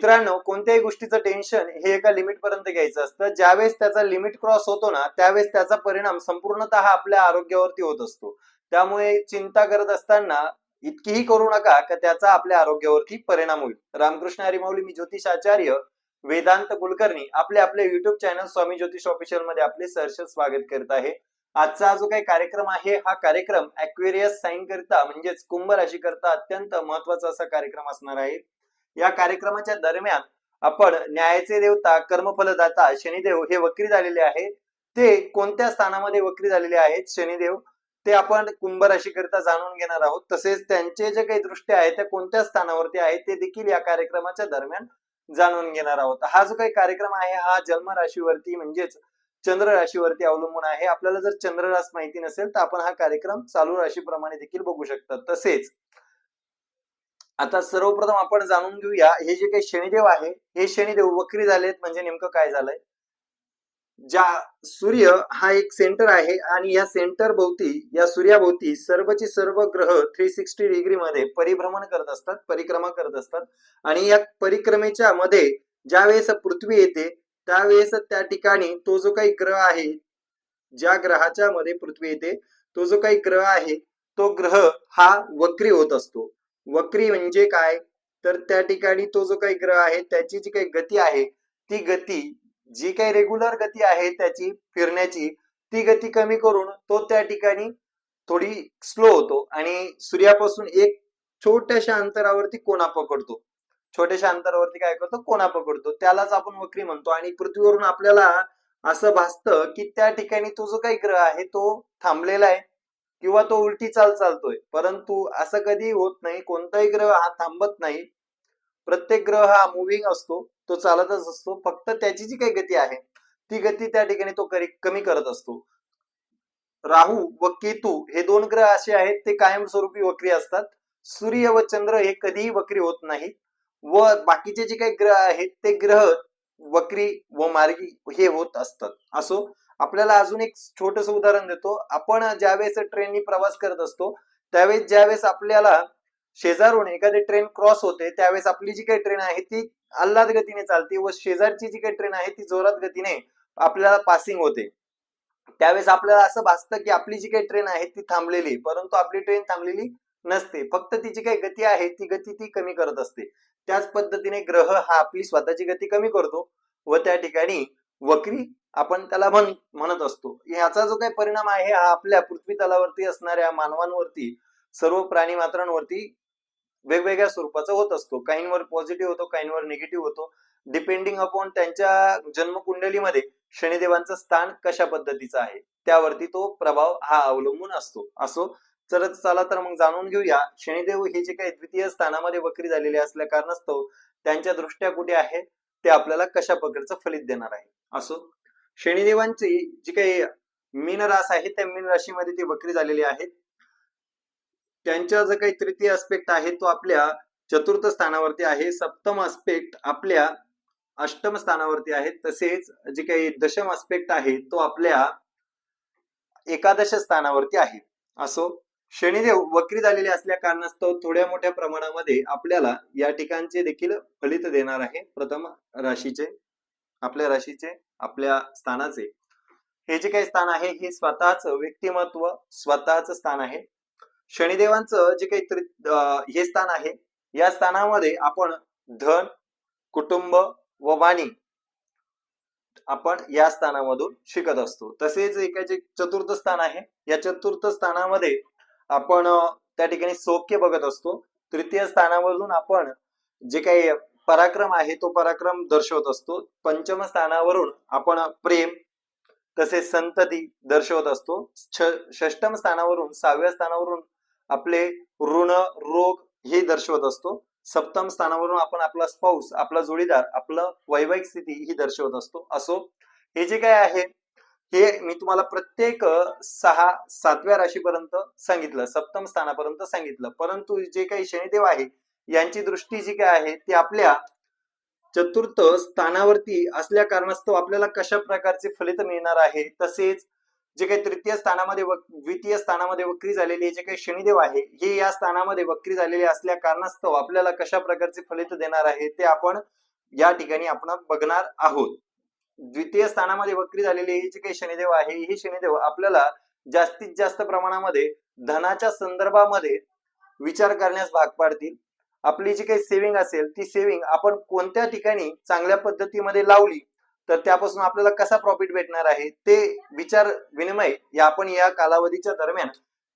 मित्रांनो कोणत्याही गोष्टीचं टेन्शन हे एका लिमिट पर्यंत घ्यायचं असतं. ज्यावेळेस त्याचा लिमिट क्रॉस होतो ना त्यावेळेस त्याचा परिणाम संपूर्णतः आपल्या आरोग्यावरती होत असतो. त्यामुळे चिंता करत असताना इतकीही करू नका का त्याचा आपल्या आरोग्यावरती परिणाम होईल. रामकृष्ण हरिमाऊली मी ज्योतिष आचार्य वेदांत कुलकर्णी आपले आपले युट्यूब चॅनल स्वामी ज्योतिष ऑफिशियलमध्ये आपले सहर्ष स्वागत करत आहे. आजचा जो काही कार्यक्रम आहे हा कार्यक्रम अक्वेरियस साईन करता म्हणजेच कुंभ राशी करता अत्यंत महत्त्वाचा असा कार्यक्रम असणार आहे. या कार्यक्रमाच्या दरम्यान आपण न्यायाचे देवता कर्मफलदाता शनिदेव हे वक्री झालेले आहे ते कोणत्या स्थानामध्ये वक्री झालेले आहेत शनिदेव? ते आपण कुंभ राशी करता जाणून घेणार आहोत. तसेच त्यांचे जे काही दृष्ट्या आहेत त्या कोणत्या स्थानावरती आहेत ते देखील या कार्यक्रमाच्या दरम्यान जाणून घेणार आहोत. हा जो काही कार्यक्रम आहे हा जन्म राशीवरती म्हणजेच चंद्र राशीवरती अवलंबून आहे. आपल्याला जर चंद्र रास माहिती नसेल तर आपण हा कार्यक्रम चालू राशीप्रमाणे देखील बघू शकतात तसेच आता सर्वप्रथम आपण जाणून घेऊया हे जे काही शनिदेव आहे हे शनिदेव वक्री झालेत म्हणजे नेमकं काय झालंय? ज्या सूर्य हा एक सेंटर आहे आणि या सेंटर भोवती या सूर्याभोवती सर्वचे सर्व ग्रह थ्री सिक्स्टी डिग्री मध्ये परिभ्रमण करत असतात परिक्रमा करत असतात. आणि या परिक्रमेच्या मध्ये ज्या वेळेस पृथ्वी येते त्यावेळेस त्या ठिकाणी तो जो काही ग्रह आहे ज्या ग्रहाच्या मध्ये पृथ्वी येते तो जो काही ग्रह आहे तो ग्रह हा वक्री होत असतो. वक्री म्हणजे काय? तर त्या ठिकाणी तो जो काही ग्रह आहे त्याची जी काही गती आहे ती गती जी काही रेग्युलर गती आहे त्याची फिरण्याची ती गती कमी करून तो त्या ठिकाणी थोडी स्लो होतो आणि सूर्यापासून एक छोट्याशा अंतरावरती कोणा पकडतो. छोट्याशा अंतरावरती काय करतो? कोणा पकडतो. त्यालाच आपण वक्री म्हणतो आणि पृथ्वीवरून आपल्याला असं भासतं की त्या ठिकाणी तो जो काही ग्रह आहे तो थांबलेला आहे. किंवा तो उलटी चाल चालतोय. परंतु असं कधी होत नाही. कोणताही ग्रह हा थांबत नाही. प्रत्येक ग्रह हा मुव्हिंग असतो. तो चालतच असतो. फक्त त्याची जी काही गती आहे ती गती त्या ठिकाणी तो करी- कमी करत असतो. राहू व केतू हे दोन ग्रह असे आहेत ते कायमस्वरूपी वक्री असतात. सूर्य व चंद्र हे कधीही वक्री होत नाहीत. व बाकीचे जे काही ग्रह आहेत ते ग्रह वक्री व मार्गी हे होत असतात. असो आपल्याला अजून एक छोटस उदाहरण देतो. आपण ज्यावेळेस ट्रेननी प्रवास करत असतो त्यावेळेस ज्यावेळेस आपल्याला शेजारून एखादी ट्रेन क्रॉस होते त्यावेळेस आपली जी काही ट्रेन आहे ती आल्हाद गतीने चालते व शेजारची जी काही ट्रेन आहे ती जोरात गतीने आपल्याला पासिंग होते. त्यावेळेस आपल्याला असं भासतं की आपली जी काही ट्रेन आहे ती थांबलेली परंतु आपली ट्रेन थांबलेली नसते. फक्त तिची काही गती आहे ती गती ती कमी करत असते. त्याच पद्धतीने ग्रह हा आपली स्वतःची गती कमी करतो व त्या ठिकाणी वक्री आपण त्याला म्हण म्हणत असतो. ह्याचा जो काही परिणाम आहे हा आपल्या पृथ्वी तलावरती असणाऱ्या मानवांवरती सर्व प्राणी मात्रांवरती वेगवेगळ्या स्वरूपाचा होत असतो. काहींवर पॉझिटिव्ह होतो काहींवर निगेटिव्ह होतो. डिपेंडिंग अपॉन त्यांच्या जन्मकुंडलीमध्ये शनिदेवांचं स्थान कशा पद्धतीचं आहे त्यावरती तो प्रभाव हा अवलंबून असतो. असो तर चला तर मग जाणून घेऊया शनिदेव हे जे काही द्वितीय स्थानामध्ये वक्री झालेले असल्या कारणास्तव त्यांच्या दृष्ट्या कुठे आहे ते आपल्याला कशा प्रकारचं फलित देणार आहे? असो शनिदेवांची जी काही मीन रास आहे त्या मीन राशीमध्ये ते वक्री झालेले आहेत त्यांच्या जो काही तृतीय अस्पेक्ट आहे तो आपल्या चतुर्थ स्थानावरती आहे. सप्तम अस्पेक्ट आपल्या अष्टम स्थानावरती आहे. तसेच जे काही दशम अस्पेक्ट आहे तो आपल्या एकादश स्थानावरती आहे. असो शनिदेव वक्री झालेले असल्या कारणास्तव थोड्या मोठ्या प्रमाणामध्ये आपल्याला या ठिकाणचे देखील फलित देणार आहे प्रथम राशीचे. आपल्या राशीचे आपल्या स्थानाचे. हे जे काही स्थान आहे हे स्वतःच व्यक्तिमत्व स्वतःच स्थान आहे. शनिदेवांचं जे काही त्रि- हे स्थान आहे या स्थानामध्ये आपण धन कुटुंब व वाणी आपण या स्थानामधून शिकत असतो. तसेच एकाचे चतुर्थ स्थान आहे या चतुर्थ स्थानामध्ये आपण त्या ठिकाणी सौख्य बघत असतो. तृतीय स्थानावरून आपण जे काही पराक्रम आहे तो पराक्रम दर्शवत असतो. पंचम स्थानावरून आपण प्रेम तसेच संतती दर्शवत असतो. षष्टम स्थानावरून सहाव्या स्थानावरून आपले ऋण रोग हे दर्शवत असतो. सप्तम स्थानावरून आपण आपला स्पाऊस आपला जोडीदार आपलं वैवाहिक स्थिती ही दर्शवत असतो. असो हे जे काय आहे हे मी तुम्हाला प्रत्येक सहा सातव्या राशीपर्यंत सांगितलं सप्तम स्थानापर्यंत सांगितलं. परंतु जे काही शनिदेव आहे यांची दृष्टी जी काय आहे ती आपल्या चतुर्थ स्थानावरती असल्या कारणास्तव आपल्याला कशा प्रकारचे फलित मिळणार आहे तसेच जे काही तृतीय स्थानामध्ये द्वितीय स्थानामध्ये वक्री झालेली जे काही शनिदेव आहे हे या स्थानामध्ये वक्री झालेले असल्या कारणास्तव आपल्याला कशा प्रकारचे फलित देणार आहे ते आपण या ठिकाणी आपण बघणार आहोत. द्वितीय स्थानामध्ये वक्री झालेले हे जे काही शनिदेव आहे हे शनिदेव आपल्याला जास्तीत जास्त प्रमाणामध्ये धनाच्या संदर्भामध्ये विचार करण्यास भाग पाडतील. आपली जी काही सेव्हिंग असेल ती सेव्हिंग आपण कोणत्या ठिकाणी चांगल्या पद्धतीमध्ये लावली तर त्यापासून आपल्याला कसा प्रॉफिट भेटणार आहे ते विचार विनिमय या आपण या कालावधीच्या दरम्यान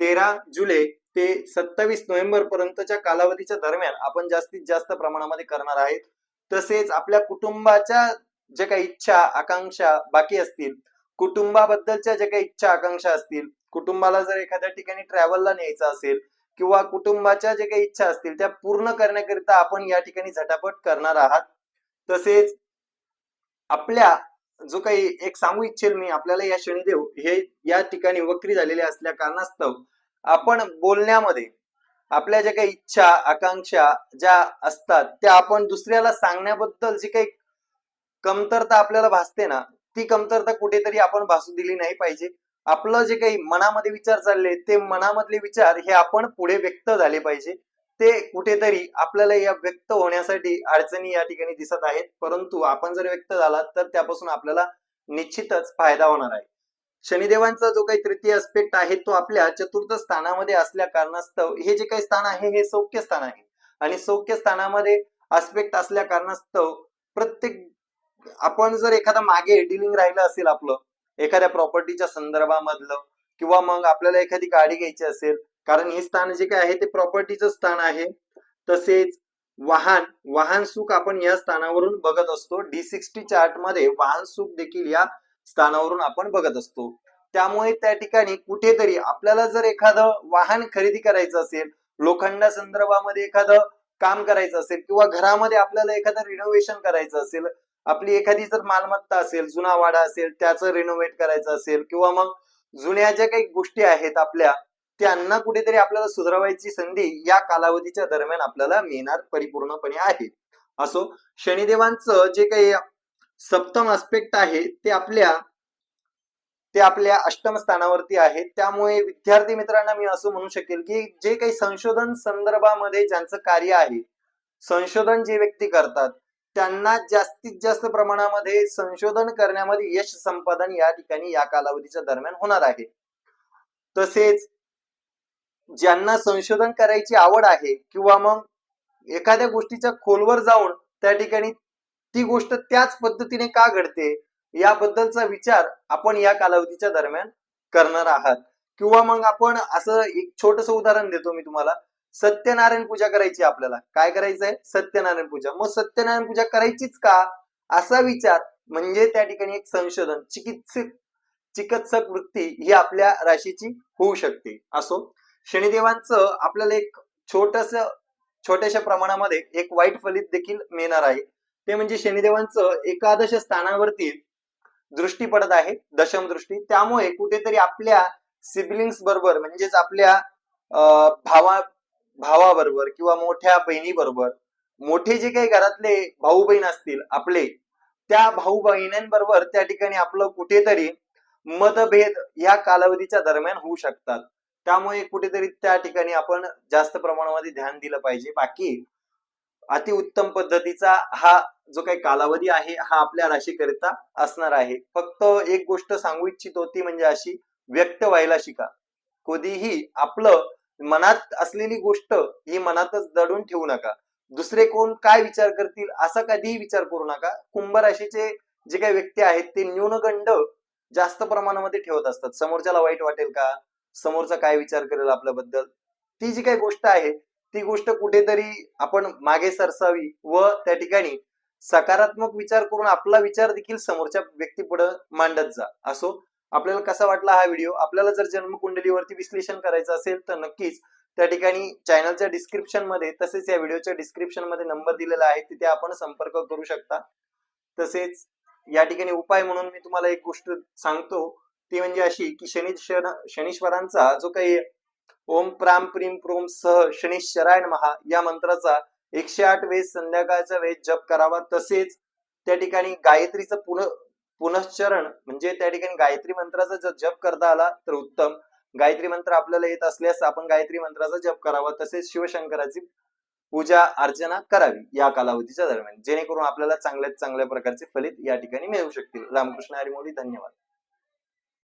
तेरा जुलै ते सत्तावीस नोव्हेंबर पर्यंतच्या कालावधीच्या दरम्यान आपण जास्तीत जास्त प्रमाणामध्ये करणार आहेत. तसेच आपल्या कुटुंबाच्या ज्या काही इच्छा आकांक्षा बाकी असतील कुटुंबाबद्दलच्या ज्या काही इच्छा आकांक्षा असतील कुटुंबाला जर एखाद्या ठिकाणी ट्रॅव्हलला न्यायचं असेल किंवा कुटुंबाच्या जे काही इच्छा असतील त्या पूर्ण करण्याकरिता आपण या ठिकाणी झटापट करणार आहात. तसेच आपल्या जो काही एक सांगू इच्छेल मी आपल्याला या शनिदेव हे या ठिकाणी वक्री झालेले असल्या कारणास्तव आपण बोलण्यामध्ये आपल्या ज्या काही इच्छा आकांक्षा ज्या असतात त्या आपण दुसऱ्याला सांगण्याबद्दल जी काही कमतरता आपल्याला भासते ना ती कमतरता कुठेतरी आपण भासू दिली नाही पाहिजे. आपलं जे काही मनामध्ये विचार चालले ते मनामधले विचार हे आपण पुढे व्यक्त झाले पाहिजे. ते कुठेतरी आपल्याला या व्यक्त होण्यासाठी अडचणी या ठिकाणी दिसत आहेत. परंतु आपण जर व्यक्त झाला तर त्यापासून आपल्याला निश्चितच फायदा होणार आहे. शनिदेवांचा जो काही तृतीय अस्पेक्ट आहे तो आपल्या चतुर्थ स्थानामध्ये असल्या कारणास्तव हे जे काही स्थान आहे हे सौख्य स्थान आहे. आणि सौख्य स्थानामध्ये अस्पेक्ट असल्या कारणास्तव प्रत्येक आपण जर एखादा मागे डिलिंग राहिलं असेल आपलं एखाद्या प्रॉपर्टीच्या संदर्भामधलं किंवा मग आपल्याला एखादी गाडी घ्यायची असेल कारण हे स्थान जे काय आहे ते प्रॉपर्टीचं स्थान आहे. तसेच वाहन वाहन सुख आपण या स्थानावरून बघत असतो. डी सिक्स्टी चार्टमध्ये वाहन सुख देखील या स्थानावरून आपण बघत असतो. त्यामुळे त्या ठिकाणी कुठेतरी आपल्याला जर एखादं वाहन खरेदी करायचं असेल लोखंडा संदर्भामध्ये एखादं काम करायचं असेल किंवा घरामध्ये आपल्याला एखादं रिनोव्हेशन करायचं असेल आपली एखादी जर मालमत्ता असेल जुना वाडा असेल त्याचं रिनोव्हेट करायचं असेल किंवा मग जुन्या ज्या काही गोष्टी आहेत आपल्या त्यांना कुठेतरी आपल्याला सुधारवायची संधी या कालावधीच्या दरम्यान आपल्याला मिळणार परिपूर्णपणे आहे. असो शनिदेवांचं जे काही सप्तम अस्पेक्ट आहे ते आपल्या ते आपल्या अष्टम स्थानावरती आहे. त्यामुळे विद्यार्थी मित्रांना मी असं म्हणू शकेल की जे काही संशोधन संदर्भामध्ये ज्यांचं कार्य आहे संशोधन जे व्यक्ती करतात त्यांना जास्तीत जास्त प्रमाणामध्ये संशोधन करण्यामध्ये यश संपादन या ठिकाणी या कालावधीच्या दरम्यान होणार आहे. तसेच ज्यांना संशोधन करायची आवड आहे किंवा मग एखाद्या गोष्टीच्या खोलवर जाऊन त्या ठिकाणी ती गोष्ट त्याच पद्धतीने का घडते याबद्दलचा विचार आपण या कालावधीच्या दरम्यान करणार आहात. किंवा मग आपण असं एक छोटस उदाहरण देतो मी तुम्हाला. सत्यनारायण पूजा करायची आपल्याला. काय करायचं आहे सत्यनारायण पूजा. मग सत्यनारायण पूजा करायचीच का? असा विचार म्हणजे त्या ठिकाणी एक संशोधन. चिकित्सक चिकित्सक वृत्ती ही आपल्या राशीची होऊ शकते. असो. शनिदेवांचं आपल्याला एक छोटस छोट्याशा प्रमाणामध्ये एक वाईट फलित देखील मिळणार आहे. ते म्हणजे शनिदेवांचं एकादश स्थानावरती दृष्टी पडत आहे. दशम दृष्टी. त्यामुळे कुठेतरी आपल्या सिबलिंग्स बरोबर म्हणजेच आपल्या भावा भावाबरोबर किंवा मोठ्या बहिणी बरोबर मोठे जे काही घरातले भाऊ बहीण असतील आपले त्या भाऊ बहिणींबरोबर त्या ठिकाणी आपलं कुठेतरी मतभेद या कालावधीच्या दरम्यान होऊ शकतात. त्यामुळे कुठेतरी त्या ठिकाणी आपण जास्त प्रमाणामध्ये ध्यान दिलं पाहिजे. बाकी अतिउत्तम पद्धतीचा हा जो काही कालावधी आहे हा आपल्या राशीकरिता असणार आहे. फक्त एक गोष्ट सांगू इच्छितो ती म्हणजे अशी व्यक्त व्हायला शिका. कधीही आपलं मनात असलेली गोष्ट ही मनातच दडून ठेवू नका. दुसरे कोण काय विचार करतील असा कधीही विचार करू नका. कुंभ राशीचे जे काही व्यक्ती आहेत ते न्यूनगंड जास्त प्रमाणामध्ये ठेवत असतात. समोरच्याला वाईट वाटेल का? समोरचा काय विचार करेल आपल्याबद्दल? ती जी काही गोष्ट आहे ती गोष्ट कुठेतरी आपण मागे सरसावी व त्या ठिकाणी सकारात्मक विचार करून आपला विचार देखील समोरच्या व्यक्तीपुढे मांडत जा. असो आपल्याला कसा वाटला हा व्हिडिओ आपल्याला जर जन्मकुंडलीवरती विश्लेषण करायचं असेल तर नक्कीच त्या ठिकाणी चॅनलच्या डिस्क्रिप्शनमध्ये तसेच या व्हिडिओच्या डिस्क्रिप्शनमध्ये नंबर दिलेला आहे. तिथे आपण संपर्क करू शकता. तसेच या ठिकाणी उपाय म्हणून मी तुम्हाला एक गोष्ट सांगतो. ती म्हणजे अशी की शनी शनीश्वरांचा जो काही ओम प्राम प्रीम प्रोम सह शनीश्वरायण महा या मंत्राचा एकशे आठ वेळेस संध्याकाळचा वेळेस जप करावा. तसेच त्या ठिकाणी गायत्रीचं पुनः पुनश्चरण म्हणजे त्या ठिकाणी गायत्री मंत्राचा जर जप करता आला तर उत्तम. गायत्री मंत्र आपल्याला येत असल्यास आपण गायत्री मंत्राचा जप करावा. तसेच शिवशंकराची पूजा अर्चना करावी या कालावधीच्या दरम्यान. जेणेकरून आपल्याला चांगल्यात चांगल्या प्रकारचे फलित या ठिकाणी मिळू शकतील. रामकृष्ण हरिमोली धन्यवाद.